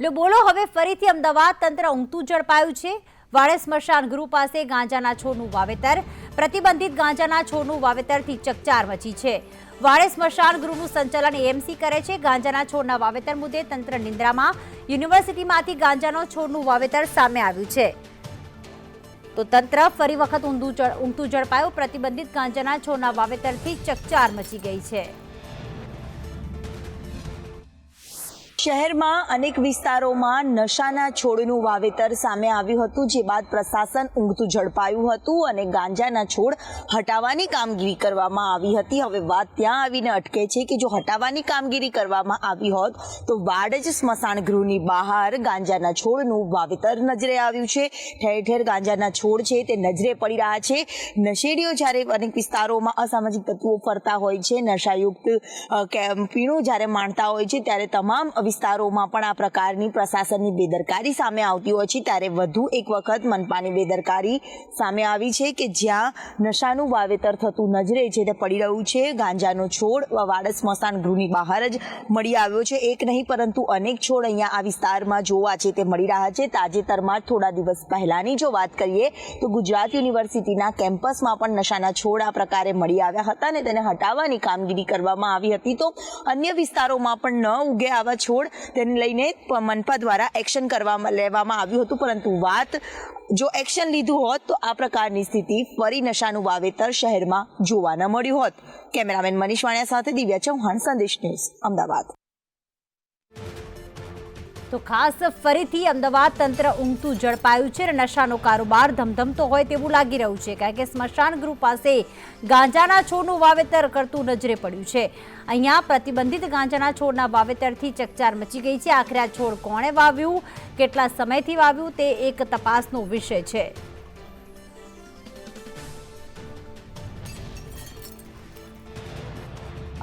લો બોલો, હવે ફરીથી અમદાવાદ તંત્ર ઊંઘતું ઝડપાયું છે. વાડે સ્મશાન ગૃહ પાસે ગાંજાના છોડનું વાવેતર. પ્રતિબંધિત ગાંજાના છોડનું વાવેતરથી ચકચાર મચી છે. વાડે સ્મશાન ગૃહનું સંચાલન એએમસી કરે છે. ગાંજાના છોડના વાવેતર મુદ્દે તંત્ર નિંદ્રામાં. યુનિવર્સિટીમાંથી ગાંજાનો છોડનું વાવેતર સામે આવ્યું છે. તો તંત્ર ફરી વખત ઊંધું ઊંઘતું ઝડપાયું. પ્રતિબંધિત ગાંજાના છોડના વાવેતરથી ચકચાર મચી ગઈ છે. શહેરમાં અનેક વિસ્તારોમાં નશાના છોડનું વાવેતર સામે આવ્યું હતું, જે બાદ પ્રશાસન ઊંઘતું ઝડપાયું હતું અને ગાંજાના છોડ હટાવવાની કામગીરી કરવામાં આવી હતી. હવે વાત ત્યાં આવીને અટકે છે કે જો હટાવવાની કામગીરી કરવામાં આવી હોત, તો વાડજ સ્મશાન ગૃહની બહાર ગાંજાના છોડનું વાવેતર નજરે આવ્યું છે. ઠેર ઠેર ગાંજાના છોડ છે તે નજરે પડી રહ્યા છે. નશેડીઓ જ્યારે અનેક વિસ્તારોમાં અસામાજિક તત્વો ફરતા હોય છે, નશાયુક્ત પીણું જ્યારે માણતા હોય છે, ત્યારે તમામ વિસ્તારોમાં પણ આ પ્રકારની પ્રશાસનની બેદરકારી સામે આવતી હોય છે. ત્યારે વધુ એક વખત મનપાની બેદરકારી સામે આવી છે કે જ્યાં નશાનું વાવેતર થતું નજરે છે તે પડી રહ્યું છે. ગાંજાનો છોડ વાડ સ્મશાન ગૃહની બહાર જ મળી આવ્યો છે. એક નહીં, પરંતુ અનેક છોડ અહીંયા આ વિસ્તારમાં જોવા છે તે મળી રહ્યા છે. તાજેતરમાં થોડા દિવસ પહેલાની જો વાત કરીએ, તો ગુજરાત યુનિવર્સિટીના કેમ્પસમાં પણ નશાના છોડ આ પ્રકારે મળી આવ્યા હતા અને તેને હટાવવાની કામગીરી કરવામાં આવી હતી. તો અન્ય વિસ્તારોમાં પણ ન ઉગે આવા છોડ તેને લઈને મનપા દ્વારા એક્શન કરવામાં લેવામાં આવ્યું હતું. પરંતુ વાત જો એક્શન લીધું હોત તો આ પ્રકારની સ્થિતિ ફરી નશાનું વાવેતર શહેરમાં જોવા ન મળ્યું હોત. કેમેરામેન મનીષ વાણિયા સાથે દિવ્યા ચૌહાણ, સંદેશ ન્યૂઝ, અમદાવાદ. તો ખાસ ફરીથી અમદાવાદ તંત્ર ઊંઘતું ઝડપાયું છે અને નશાનો કારોબાર ધમધમતો હોય તેવું લાગી રહ્યું છે. કારણ કે સ્મશાન ગૃહ પાસે ગાંજાના છોડનું વાવેતર કરતું નજરે પડ્યું છે. અહીંયા પ્રતિબંધિત ગાંજાના છોડના વાવેતરથી ચકચાર મચી ગઈ છે. આખરે છોડ કોણે વાવ્યું? કેટલા સમયથી વાવ્યું? તે એક તપાસનો વિષય છે.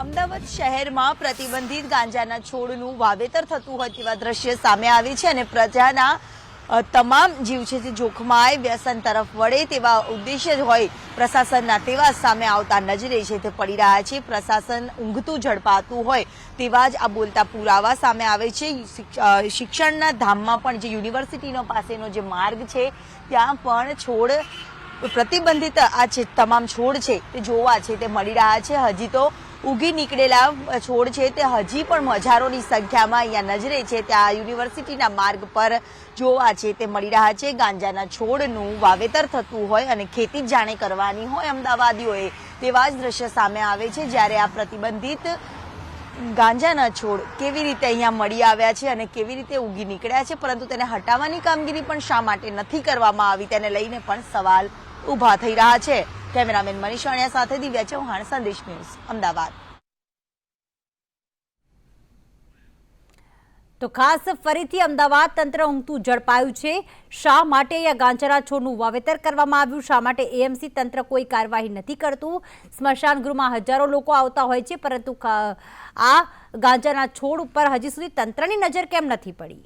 અમદાવાદ શહેરમાં પ્રતિબંધિત ગાંજાના છોડનું વાવેતર થતું હોય તેવા દ્રશ્ય સામે આવે છે અને પ્રજાના તમામ જીવ છે તે જોખમાય વ્યસન તરફ વળે તેવા ઉદ્દેશ્ય જ હોય પ્રશાસનના તેવા સામે આવતા નજરે છે તે પડી રહ્યા છે. પ્રશાસન ઊંઘતું, ઝડપાતું હોય તેવા જ આ બોલતા પુરાવા સામે આવે છે. શિક્ષણના ધામમાં પણ જે યુનિવર્સિટીનો પાસેનો જે માર્ગ છે, ત્યાં પણ છોડ પ્રતિબંધિત આ છે તમામ છોડ છે તે જોવા છે તે મળી રહ્યા છે. હજી તો ઉગી નીકળેલા છોડ છે તે હજી પણ હજારોની સંખ્યામાં અહીંયા નજરે છે. ત્યાં યુનિવર્સિટીના માર્ગ પર જોવા છે તે મળી રહ્યા છે. ગાંજાના છોડનું વાવેતર થતું હોય અને ખેતી જાણે કરવાની હોય અમદાવાદીઓએ તેવા જ દ્રશ્ય સામે આવે છે, જ્યારે આ પ્રતિબંધિત ગાંજાના છોડ કેવી રીતે અહીંયા મળી આવ્યા છે અને કેવી રીતે ઉગી નીકળ્યા છે, પરંતુ તેને હટાવવાની કામગીરી પણ શા માટે નથી કરવામાં આવી, તેને લઈને પણ સવાલ ઊભા થઈ રહ્યા છે. કેમેરામેન મનીષ વાણિયા સાથે દિવ્યા ચૌહાણ, સંદેશ ન્યૂઝ, અમદાવાદ. તો ખાસ ફરીથી અમદાવાદ તંત્ર ઊંઘતું ઝડપાયું છે. શા માટે અહીંયા ગાંચરા છોડનું વાવેતર કરવામાં આવ્યું? શા માટે એએમસી તંત્ર કોઈ કાર્યવાહી નથી કરતું? સ્મશાન ગૃહમાં હજારો લોકો આવતા હોય છે, પરંતુ આ ગાંજાના છોડ ઉપર હજી સુધી તંત્રની નજર કેમ નથી પડી?